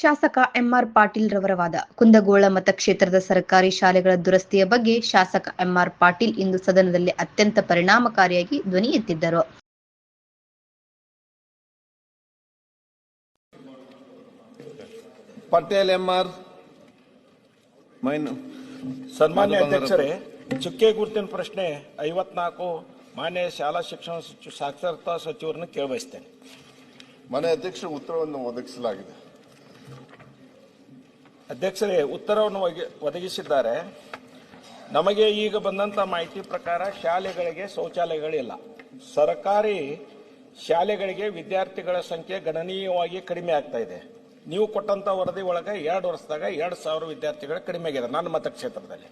ಶಾಸಕ ಎಂಆರ್ ಪಾಟೀಲ್ ರವರ ವಾದ. ಕುಂದಗೋಳ ಮತಕ್ಷೇತ್ರದ ಸರ್ಕಾರಿ ಶಾಲೆಗಳ ದುರಸ್ತಿಯ ಬಗ್ಗೆ ಶಾಸಕ ಎಂಆರ್ ಪಾಟೀಲ್ ಇಂದು ಸದನದಲ್ಲಿ ಅತ್ಯಂತ ಪರಿಣಾಮಕಾರಿಯಾಗಿ ಧ್ವನಿ ಎತ್ತಿದ್ದರು. ಪಟೇಲ್ ಎಂಆರ್ ಮೈನ್ ಸನ್ಮಾನ್ಯ ಅಧ್ಯಕ್ಷರೇ ಚುಕ್ಕೆ ಗುರುತಿನ ಪ್ರಶ್ನೆ ಐವತ್ನಾಲ್ಕು ಮಾನ್ಯ ಶಾಲಾ ಶಿಕ್ಷಣ ಸಚಿವ ಸಾಕ್ಷರತಾ ಸಚಿವರನ್ನು ಕೇಳಬಯಸ್ತೇನೆ. ಮನೆ ಅಧ್ಯಕ್ಷರ ಉತ್ತರವನ್ನು ಒದಗಿಸಲಾಗಿದೆ. ಅಧ್ಯಕ್ಷರೇ, ಉತ್ತರವನ್ನು ಒದಗಿಸಿದ್ದಾರೆ. ನಮಗೆ ಈಗ ಬಂದಂತ ಮಾಹಿತಿ ಪ್ರಕಾರ ಶಾಲೆಗಳಿಗೆ ಶೌಚಾಲಯಗಳಿಲ್ಲ. ಸರ್ಕಾರಿ ಶಾಲೆಗಳಿಗೆ ವಿದ್ಯಾರ್ಥಿಗಳ ಸಂಖ್ಯೆ ಗಣನೀಯವಾಗಿ ಕಡಿಮೆ ಆಗ್ತಾ ಇದೆ. ನೀವು ಕೊಟ್ಟಂತ ವರದಿ ಒಳಗೆ ಎರಡು ವರ್ಷದಾಗ ಎರಡು ಸಾವಿರ ವಿದ್ಯಾರ್ಥಿಗಳು ಕಡಿಮೆ ಆಗಿದೆ ನನ್ನ ಮತಕ್ಷೇತ್ರದಲ್ಲಿ.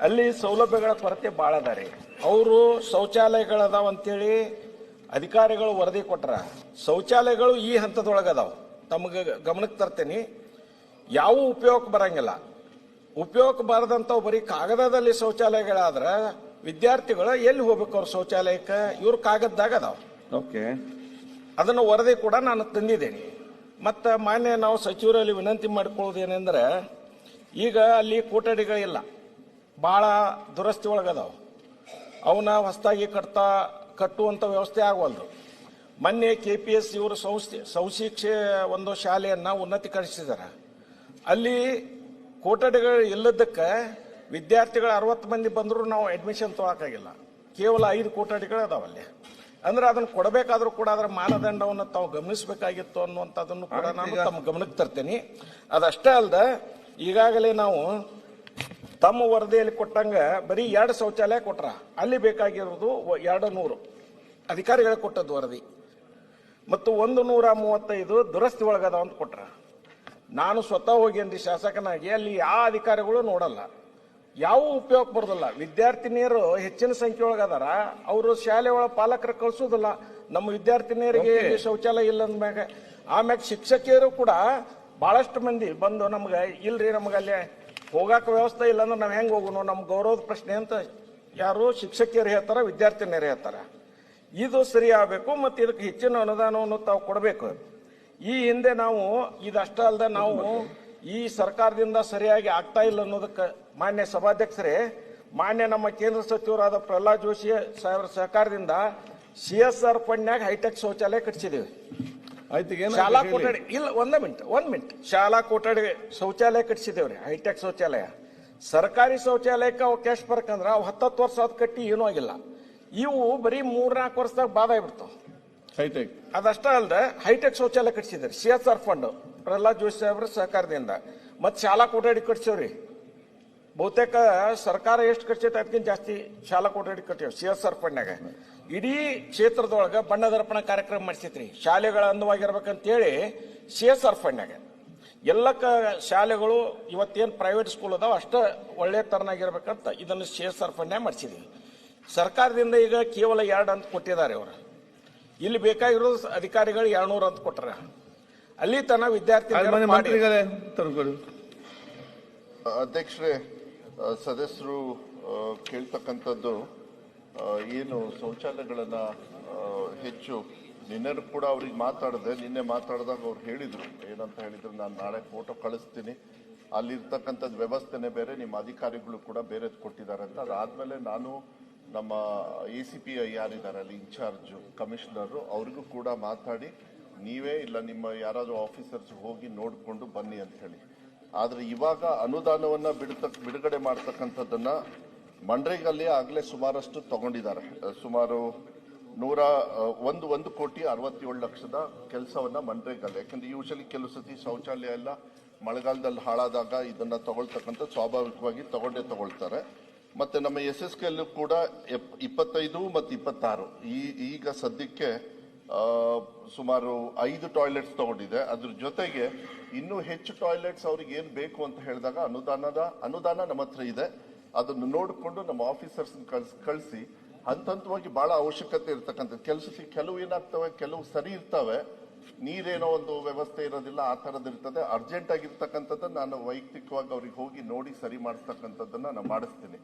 ಅಲ್ಲಿ ಸೌಲಭ್ಯಗಳ ಕೊರತೆ ಭಾಳ ಅದ ರೀ. ಅವರು ಶೌಚಾಲಯಗಳದಾವ ಅಂತೇಳಿ ಅಧಿಕಾರಿಗಳು ವರದಿ ಕೊಟ್ರ. ಶೌಚಾಲಯಗಳು ಈ ಹಂತದೊಳಗದಾವ ತಮಗೆ ಗಮನಕ್ಕೆ ತರ್ತೇನೆ. ಯಾವ ಉಪಯೋಗಕ್ಕೆ ಬರಂಗಿಲ್ಲ. ಉಪಯೋಗಕ್ಕೆ ಬರದಂತ ಬರೀ ಕಾಗದದಲ್ಲಿ ಶೌಚಾಲಯಗಳಾದ್ರೆ ವಿದ್ಯಾರ್ಥಿಗಳು ಎಲ್ಲಿ ಹೋಗ್ಬೇಕು ಅವ್ರ ಶೌಚಾಲಯಕ್ಕೆ? ಇವ್ರ ಕಾಗದದಾಗ ಅದಾವ. ಓಕೆ. ಅದನ್ನು ವರದಿ ಕೂಡ ನಾನು ತಂದಿದ್ದೇನೆ. ಮತ್ತು ಮಾನ್ಯ ನಾವು ಸಚಿವರಲ್ಲಿ ವಿನಂತಿ ಮಾಡ್ಕೊಳ್ಳೋದು ಏನಂದ್ರೆ ಈಗ ಅಲ್ಲಿ ಕೊಠಡಿಗಳಿಲ್ಲ ಭಾಳ ದುರಸ್ತಿ ಒಳಗದಾವ. ಅವನ್ನ ಹೊಸದಾಗಿ ಕಟ್ತಾ ಕಟ್ಟುವಂಥ ವ್ಯವಸ್ಥೆ ಆಗವಲ್ದು. ಮೊನ್ನೆ ಕೆ ಪಿ ಎಸ್ ಇವರು ಸಂಸ್ಥೆ ಸಂಶಿಕ್ಷೆ ಒಂದು ಶಾಲೆಯನ್ನು ಉನ್ನತೀಕರಿಸಿದ್ದಾರೆ ಅಲ್ಲಿ ಕೊಠಡಿಗಳು ಇಲ್ಲದಕ್ಕೆ ವಿದ್ಯಾರ್ಥಿಗಳು ಅರವತ್ತು ಮಂದಿ ಬಂದರೂ ನಾವು ಅಡ್ಮಿಷನ್ ತೊಗೊಳಕ್ಕಾಗಿಲ್ಲ ಕೇವಲ ಐದು ಕೊಠಡಿಗಳು ಅದಾವಲ್ಲಿ ಅಂದ್ರೆ ಅದನ್ನ ಕೊಡಬೇಕಾದ್ರೂ ಕೂಡ ಅದರ ಮಾನದಂಡವನ್ನು ತಾವು ಗಮನಿಸಬೇಕಾಗಿತ್ತು ಅನ್ನುವಂಥದ್ದನ್ನು ಕೂಡ ನಾನು ತಮ್ಮ ಗಮನಕ್ಕೆ ತರ್ತೇನೆ. ಅದಷ್ಟೇ ಅಲ್ಲದ ಈಗಾಗಲೇ ನಾವು ತಮ್ಮ ವರದಿಯಲ್ಲಿ ಕೊಟ್ಟಂಗ ಬರೀ ಎರಡು ಶೌಚಾಲಯ ಕೊಟ್ರ. ಅಲ್ಲಿ ಬೇಕಾಗಿರೋದು ಎರಡು ನೂರು. ಅಧಿಕಾರಿಗಳು ಕೊಟ್ಟದ್ದು ವರದಿ. ಮತ್ತು ಒಂದು ನೂರ ಮೂವತ್ತೈದು ದುರಸ್ತಿ ಒಳಗದ ಅಂತ ಕೊಟ್ರ. ನಾನು ಸ್ವತಃ ಹೋಗೇನ್ರಿ ಶಾಸಕನಾಗಿ ಅಲ್ಲಿ ಯಾವ ಅಧಿಕಾರಿಗಳು ನೋಡಲ್ಲ. ಯಾವ ಉಪಯೋಗ ಬರೋದಿಲ್ಲ. ವಿದ್ಯಾರ್ಥಿನಿಯರು ಹೆಚ್ಚಿನ ಸಂಖ್ಯೆ ಒಳಗದಾರ ಅವರು ಶಾಲೆ ಒಳಗೆ ಪಾಲಕರು ಕಳ್ಸೋದಿಲ್ಲ. ನಮ್ಮ ವಿದ್ಯಾರ್ಥಿನಿಯರಿಗೆ ಶೌಚಾಲಯ ಇಲ್ಲ ಅಂದ್ಮ್ಯಾಗ ಆಮ್ಯಾಗ ಶಿಕ್ಷಕಿಯರು ಕೂಡ ಬಹಳಷ್ಟು ಮಂದಿ ಬಂದು ನಮ್ಗೆ ಇಲ್ರಿ ನಮ್ಗೆ ಅಲ್ಲಿ ಹೋಗಾಕ ವ್ಯವಸ್ಥೆ ಇಲ್ಲ ಅಂದ್ರೆ ನಾವು ಹೆಂಗೆ ಹೋಗೋಣ ನಮ್ಮ ಗೌರವದ ಪ್ರಶ್ನೆ ಅಂತ ಯಾರು ಶಿಕ್ಷಕಿಯರು ಹೇಳ್ತಾರ ವಿದ್ಯಾರ್ಥಿನಿಯರು ಹೇಳ್ತಾರ. ಇದು ಸರಿ ಆಗಬೇಕು ಮತ್ತು ಇದಕ್ಕೆ ಹೆಚ್ಚಿನ ಅನುದಾನವನ್ನು ತಾವು ಕೊಡಬೇಕು. ಈ ಹಿಂದೆ ನಾವು ಇದಷ್ಟ ಅಲ್ಲದೆ ನಾವು ಈ ಸರ್ಕಾರದಿಂದ ಸರಿಯಾಗಿ ಆಗ್ತಾ ಇಲ್ಲ ಅನ್ನೋದಕ್ಕೆ ಮಾನ್ಯ ಸಭಾಧ್ಯಕ್ಷರೇ ಮಾನ್ಯ ನಮ್ಮ ಕೇಂದ್ರ ಸಚಿವರಾದ ಪ್ರಹ್ಲಾದ್ ಜೋಶಿ ಸಾಹೇಬರ ಸಹಕಾರದಿಂದ ಸಿ ಎಸ್ ಆರ್ ಫಂಡ್ನಾಗ ಹೈಟೆಕ್ ಶೌಚಾಲಯ ಕಟ್ಸಿದೀವಿ. ಶಾಲಾ ಕೊಠಡಿ ಇಲ್ಲ ಒಂದ ಮಿನಿಟ್ ಒಂದ್ ಮಿನಿಟ್. ಶಾಲಾ ಕೊಠಡಿ ಶೌಚಾಲಯ ಕಟ್ಸಿದೇವ್ರಿ ಹೈಟೆಕ್ ಶೌಚಾಲಯ. ಸರ್ಕಾರಿ ಶೌಚಾಲಯಕ್ಕೆ ಅವು ಕ್ಯಾಶ್ ಬರ್ಕಂದ್ರ ಅವು ಹತ್ತತ್ತು ವರ್ಷ ಅದ್ ಕಟ್ಟಿ ಏನೂ ಆಗಿಲ್ಲ. ಇವು ಬರೀ ಮೂರ್ನಾಲ್ಕು ವರ್ಷದಾಗ ಬಾಧ ಆಗ್ಬಿಡ್ತಾವ ಹೈಟೆಕ್. ಅದಷ್ಟ ಅಲ್ಲದೆ ಹೈಟೆಕ್ ಶೌಚಾಲಯ ಕಟ್ಸಿದ್ರಿ C S R fund Prahlad Joshi ಅವರ ಸಹಕಾರದಿಂದ. ಮತ್ತೆ ಶಾಲಾ ಕೋಟಾಡಿ ಕಟ್ಸೇವ್ರಿ ಬಹುತೇಕ ಸರ್ಕಾರ ಎಷ್ಟು ಕಟ್ಸೈತೆ ಅದಕ್ಕಿಂತ ಜಾಸ್ತಿ ಶಾಲಾ ಕೋಟಾಡಿ ಕಟ್ಟೇವ್ ಸಿ ಎಸ್ ಆರ್ ಫಂಡ್ನಾಗ ಇಡೀ ಕ್ಷೇತ್ರದೊಳಗ ಬಣ್ಣದರ್ಪಣ ಕಾರ್ಯಕ್ರಮ ಮಾಡಿಸೈತ್ರಿ. ಶಾಲೆಗಳ ಅಂದವಾಗಿರ್ಬೇಕಂತೇಳಿ ಸಿ ಎಸ್ ಆರ್ ಫಂಡ್ನಾಗ ಎಲ್ಲ ಕ ಶಾಲೆಗಳು ಇವತ್ತೇನು ಪ್ರೈವೇಟ್ ಸ್ಕೂಲ್ ಅದಾವ ಅಷ್ಟು ಒಳ್ಳೆ ತರನಾಗಿರ್ಬೇಕಂತ ಇದನ್ನು ಸಿ ಎಸ್ ಆರ್ ಫಂಡ್ನಾಗ ಮಾಡಿಸಿದ್ವಿ. ಸರ್ಕಾರದಿಂದ ಈಗ ಕೇವಲ ಎರಡು ಅಂತ ಕೊಟ್ಟಿದ್ದಾರೆ ಅವರು. ಇಲ್ಲಿ ಬೇಕಾಗಿರೋ ಅಧಿಕಾರಿಗಳು ಎರಡ್ನೂರು ಅಂತ ಕೊಟ್ಟರೆ ಅಲ್ಲಿ ತನ ವಿದ್ಯಾರ್ಥಿ ಅಧ್ಯಕ್ಷರೇ ಸದಸ್ಯರು ಕೇಳ್ತಕ್ಕಂಥದ್ದು ಏನು ಶೌಚಾಲಯಗಳನ್ನ ಹೆಚ್ಚು ನಿನ್ನೆ ಕೂಡ ಅವ್ರಿಗೆ ಮಾತಾಡಿದೆ ನಿನ್ನೆ ಮಾತಾಡಿದಾಗ ಅವ್ರು ಹೇಳಿದ್ರು. ಏನಂತ ಹೇಳಿದ್ರು ನಾನು ನಾಳೆ ಫೋಟೋ ಕಳಿಸ್ತೀನಿ. ಅಲ್ಲಿರ್ತಕ್ಕಂಥದ್ದು ವ್ಯವಸ್ಥೆನೇ ಬೇರೆ ನಿಮ್ಮ ಅಧಿಕಾರಿಗಳು ಕೂಡ ಬೇರೆದು ಕೊಟ್ಟಿದ್ದಾರೆ ಅಂತ. ಅದಾದ್ಮೇಲೆ ನಾನು ನಮ್ಮ ಎ ಸಿ ಪಿ ಯಾರಿದ್ದಾರೆ ಅಲ್ಲಿ ಇನ್ಚಾರ್ಜ್ ಕಮಿಷನರು ಅವ್ರಿಗೂ ಕೂಡ ಮಾತಾಡಿ, ನೀವೇ ಇಲ್ಲ ನಿಮ್ಮ ಯಾರಾದರೂ ಆಫೀಸರ್ಸ್ ಹೋಗಿ ನೋಡಿಕೊಂಡು ಬನ್ನಿ ಅಂತ ಹೇಳಿ. ಆದರೆ ಇವಾಗ ಅನುದಾನವನ್ನ ಬಿಡ್ತಕ್ ಬಿಡುಗಡೆ ಮಾಡ್ತಕ್ಕಂಥದ್ದನ್ನ ಮಂಡ್ರೇಗಲ್ಲಿ ಆಗಲೇ ಸುಮಾರಷ್ಟು ತಗೊಂಡಿದ್ದಾರೆ. ಸುಮಾರು ನೂರ ಒಂದು ಒಂದು ಕೋಟಿ ಅರವತ್ತೇಳು ಲಕ್ಷದ ಕೆಲಸವನ್ನ ಮಂಡ್ರೇಗಲ್ಲಿ ಯಾಕಂದ್ರೆ ಯೂಶಲಿ ಕೆಲವು ಸತಿ ಶೌಚಾಲಯ ಎಲ್ಲ ಮಳೆಗಾಲದಲ್ಲಿ ಹಾಳಾದಾಗ ಇದನ್ನ ತಗೊಳ್ತಕ್ಕಂಥ ಸ್ವಾಭಾವಿಕವಾಗಿ ತಗೊಂಡೇ ತಗೊಳ್ತಾರೆ. ಮತ್ತೆ ನಮ್ಮ ಎಸ್ ಎಸ್ ಕೆಲ್ಲೂ ಕೂಡ ಇಪ್ಪತ್ತೈದು ಮತ್ತು ಇಪ್ಪತ್ತಾರು. ಈ, ಈಗ ಸದ್ಯಕ್ಕೆ ಸುಮಾರು ಐದು ಟಾಯ್ಲೆಟ್ಸ್ ತಗೊಂಡಿದೆ. ಅದ್ರ ಜೊತೆಗೆ ಇನ್ನೂ ಹೆಚ್ಚು ಟಾಯ್ಲೆಟ್ಸ್ ಅವ್ರಿಗೆ ಏನು ಬೇಕು ಅಂತ ಹೇಳಿದಾಗ ಅನುದಾನದ, ಅನುದಾನ ನಮ್ಮ ಹತ್ರ ಇದೆ. ಅದನ್ನು ನೋಡಿಕೊಂಡು ನಮ್ಮ ಆಫೀಸರ್ಸ್ ಕಳ್ಸ್, ಕಳಿಸಿ ಹಂತ ಹಂತವಾಗಿ ಬಹಳ ಅವಶ್ಯಕತೆ ಇರ್ತಕ್ಕಂಥ ಕೆಲಸಕ್ಕೆ ಕೆಲವು ಏನಾಗ್ತವೆ, ಕೆಲವು ಸರಿ ಇರ್ತವೆ ನೀರೇನೋ ಒಂದು ವ್ಯವಸ್ಥೆ ಇರೋದಿಲ್ಲ, ಆ ಥರದ್ದು ಇರ್ತದೆ. ಅರ್ಜೆಂಟ್ ಆಗಿರ್ತಕ್ಕಂಥದ್ದನ್ನು ನಾನು ವೈಯಕ್ತಿಕವಾಗಿ ಅವ್ರಿಗೆ ಹೋಗಿ ನೋಡಿ ಸರಿ ಮಾಡಿಸ್ತಕ್ಕಂಥದ್ದನ್ನು ನಾನು ಮಾಡಿಸ್ತೀನಿ.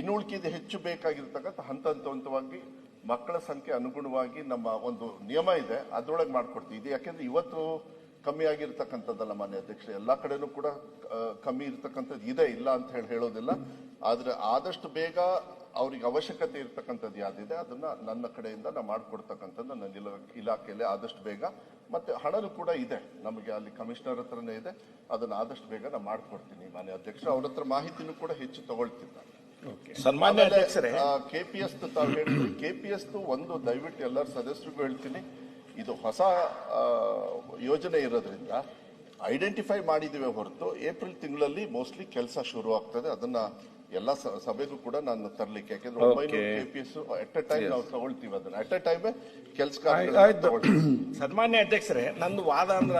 ಇನ್ನುಳ್ಕಿದ ಹೆಚ್ಚು ಬೇಕಾಗಿರ್ತಕ್ಕಂಥ ಹಂತ ಹಂತ ಹಂತವಾಗಿ ಮಕ್ಕಳ ಸಂಖ್ಯೆ ಅನುಗುಣವಾಗಿ ನಮ್ಮ ಒಂದು ನಿಯಮ ಇದೆ, ಅದರೊಳಗೆ ಮಾಡ್ಕೊಡ್ತೀವಿ. ಇದು ಯಾಕೆಂದ್ರೆ ಇವತ್ತು ಕಮ್ಮಿ ಆಗಿರ್ತಕ್ಕಂಥದ್ದಲ್ಲ ಮಾನ್ಯ ಅಧ್ಯಕ್ಷ. ಎಲ್ಲ ಕಡೆನೂ ಕೂಡ ಕಮ್ಮಿ ಇರ್ತಕ್ಕಂಥದ್ದು ಇದೆ, ಇಲ್ಲ ಅಂತ ಹೇಳಿ ಹೇಳೋದಿಲ್ಲ. ಆದರೆ ಆದಷ್ಟು ಬೇಗ ಅವ್ರಿಗೆ ಅವಶ್ಯಕತೆ ಇರ್ತಕ್ಕಂಥದ್ದು ಯಾವುದಿದೆ ಅದನ್ನ ನನ್ನ ಕಡೆಯಿಂದ ನಾ ಮಾಡಿಕೊಡ್ತಕ್ಕಂಥದ್ದು ನನ್ನ ಇಲ- ಇಲಾಖೆಯಲ್ಲಿ ಆದಷ್ಟು ಬೇಗ. ಮತ್ತೆ ಹಣನೂ ಕೂಡ ಇದೆ ನಮಗೆ ಅಲ್ಲಿ ಕಮಿಷನರ್ ಹತ್ರನೇ ಇದೆ ಅದನ್ನ ಆದಷ್ಟು ಬೇಗ ನಾ ಮಾಡ್ಕೊಡ್ತೀನಿ. ಮಾನ್ಯ ಅಧ್ಯಕ್ಷ ಅವ್ರ ಹತ್ರ ಮಾಹಿತಿನೂ ಕೂಡ ಹೆಚ್ಚು ತಗೊಳ್ತಿದ್ದಾರೆ. ಕೆ ಪಿ ಸನ್ಮಾನ್ಯ ಅಧ್ಯಕ್ಷರೇ. ಕೆಪಿಎಸ್ ತಾವು ಹೇಳಿದ್ರಿ ಕೆಪಿಎಸ್ ಒಂದು ದಯವಿಟ್ಟು ಎಲ್ಲರ ಸದಸ್ಯರಿಗೂ ಹೇಳ್ತೀನಿ ಇದು ಹೊಸ ಯೋಜನೆ ಇರೋದ್ರಿಂದ ಐಡೆಂಟಿಫೈ ಮಾಡಿದಿವೆ ಹೊರತು ಏಪ್ರಿಲ್ ತಿಂಗಳಲ್ಲಿ ಮೋಸ್ಟ್ಲಿ ಕೆಲಸ ಶುರು ಆಗ್ತದೆ ಅದನ್ನ ಎಲ್ಲ ಸಭೆಗೂ ಕೂಡ ನಾನು ತರಲಿಕ್ಕೆ ಯಾಕಂದ್ರೆ ಒಂಬೈನೂರು ಕೆಪಿಎಸ್ ಅಟ್ ಎ ಟೈಮ್ ನಾವು ತಗೊಳ್ತೀವಿ ಅದನ್ನ. ಅಟ್ ಎ ಟೈಮ್ ಕೆಲಸ. ಸನ್ಮಾನ್ಯ ಅಧ್ಯಕ್ಷರೇ ನಂದು ವಾದ ಅಂದ್ರ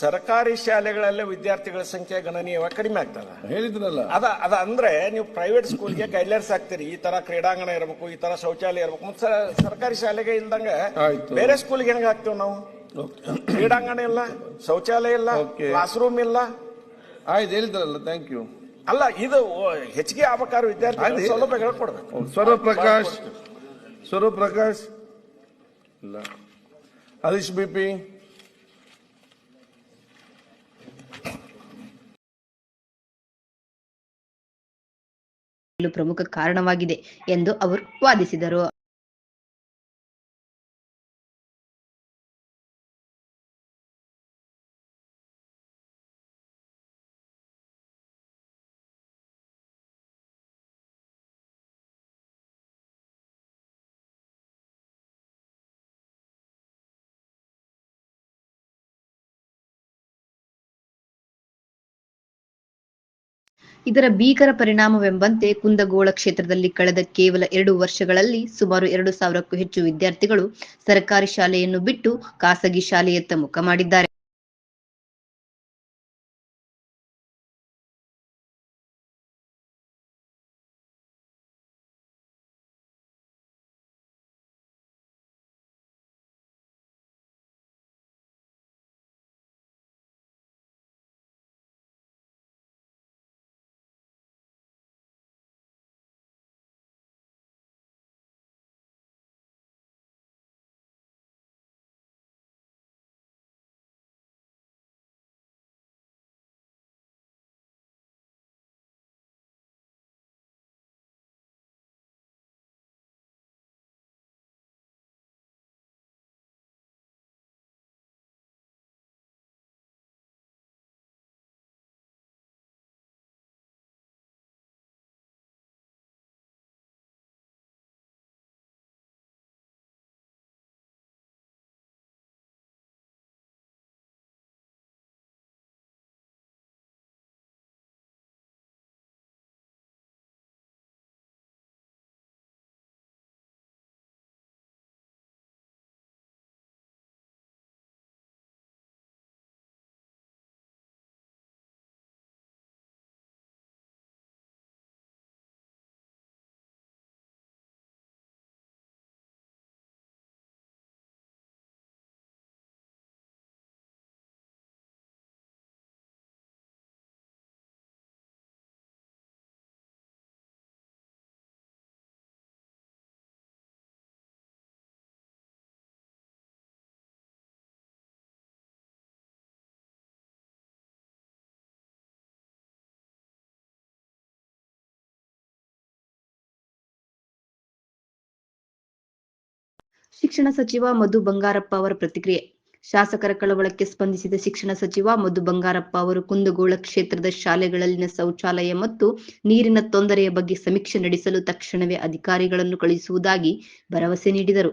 ಸರ್ಕಾರಿ ಶಾಲೆಗಳಲ್ಲೇ ವಿದ್ಯಾರ್ಥಿಗಳ ಸಂಖ್ಯೆ ಗಣನೀಯವಾಗಿ ಕಡಿಮೆ ಆಗ್ತದ. ಹೇಳಿದ್ರಲ್ಲ ಅದ ಅದ ಅಂದ್ರೆ ನೀವು ಪ್ರೈವೇಟ್ ಸ್ಕೂಲ್ಗೆ ಗೈಡ್ಲೈನ್ಸ್ ಹಾಕ್ತೀರಿ ಈ ತರ ಕ್ರೀಡಾಂಗಣ ಇರಬೇಕು ಈ ತರ ಶೌಚಾಲಯ ಇರಬೇಕು ಮತ್ತೆ ಸರ್ಕಾರಿ ಶಾಲೆಗೆ ಇಲ್ದಂಗ ಬೇರೆ ಸ್ಕೂಲ್ಗೆ ಹೆಂಗ್ ಹಾಕ್ತೇವೆ ನಾವು? ಕ್ರೀಡಾಂಗಣ ಇಲ್ಲ ಶೌಚಾಲಯ ಇಲ್ಲ ಕ್ಲಾಸ್ ರೂಮ್ ಇಲ್ಲ. ಆಯ್ತು ಹೇಳಿದ್ರಲ್ಲ ಥ್ಯಾಂಕ್ ಯು ಅಲ್ಲ ಇದು ಹೆಚ್ಚಿಗೆ ಆಗ್ಬೇಕಾದ್ರೆ ವಿದ್ಯಾರ್ಥಿ. ಸೌಲಭ್ಯಗಳು ಕೊಡಬೇಕು. ಸ್ವರೂಪ್ ಪ್ರಕಾಶ್ ಸ್ವರೂಪ್ ಪ್ರಕಾಶ್ ಇಲ್ಲ. Harish B P. ಪ್ರಮುಖ ಕಾರಣವಾಗಿದೆ ಎಂದು ಅವರು ವಾದಿಸಿದರು. ಇದರ ಭೀಕರ ಪರಿಣಾಮವೆಂಬಂತೆ ಕುಂದಗೋಳ ಕ್ಷೇತ್ರದಲ್ಲಿ ಕಳೆದ ಕೇವಲ ಎರಡು ವರ್ಷಗಳಲ್ಲಿ ಸುಮಾರು ಎರಡು ಸಾವಿರಕ್ಕೂ ಹೆಚ್ಚು ವಿದ್ಯಾರ್ಥಿಗಳು ಸರ್ಕಾರಿ ಶಾಲೆಯನ್ನು ಬಿಟ್ಟು ಖಾಸಗಿ ಶಾಲೆಯತ್ತ ಮುಖ ಮಾಡಿದ್ದಾರೆ. ಶಿಕ್ಷಣ ಸಚಿವ ಮಧು ಬಂಗಾರಪ್ಪ ಅವರ ಪ್ರತಿಕ್ರಿಯೆ. ಶಾಸಕರ ಕಳವಳಕ್ಕೆ ಸ್ಪಂದಿಸಿದ ಶಿಕ್ಷಣ ಸಚಿವ ಮಧು ಬಂಗಾರಪ್ಪ ಅವರು ಕುಂದಗೋಳ ಕ್ಷೇತ್ರದ ಶಾಲೆಗಳಲ್ಲಿನ ಶೌಚಾಲಯ ಮತ್ತು ನೀರಿನ ತೊಂದರೆಯ ಬಗ್ಗೆ ಸಮೀಕ್ಷೆ ನಡೆಸಲು ತಕ್ಷಣವೇ ಅಧಿಕಾರಿಗಳನ್ನು ಕಳುಹಿಸುವುದಾಗಿ ಭರವಸೆ ನೀಡಿದರು.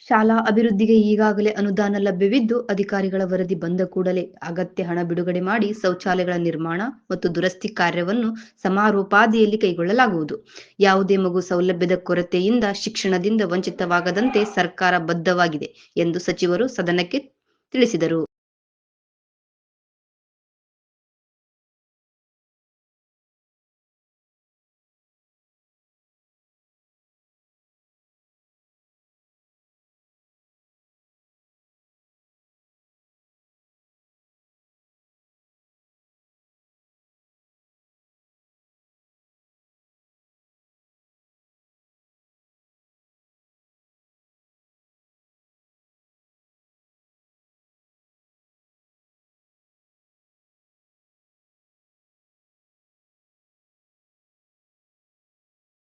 ಶಾಲಾ ಅಭಿವೃದ್ಧಿಗೆ ಈಗಾಗಲೇ ಅನುದಾನ ಲಭ್ಯವಿದ್ದು, ಅಧಿಕಾರಿಗಳ ವರದಿ ಬಂದ ಕೂಡಲೇ ಅಗತ್ಯ ಹಣ ಬಿಡುಗಡೆ ಮಾಡಿ ಶೌಚಾಲಯಗಳ ನಿರ್ಮಾಣ ಮತ್ತು ದುರಸ್ತಿ ಕಾರ್ಯವನ್ನು ಸಮಾರೋಪಾದಿಯಲ್ಲಿ ಕೈಗೊಳ್ಳಲಾಗುವುದು. ಯಾವುದೇ ಮಗು ಸೌಲಭ್ಯದ ಕೊರತೆಯಿಂದ, ಶಿಕ್ಷಣದಿಂದ ವಂಚಿತವಾಗದಂತೆ ಸರ್ಕಾರ ಬದ್ಧವಾಗಿದೆ ಎಂದು ಸಚಿವರು ಸದನಕ್ಕೆ ತಿಳಿಸಿದರು.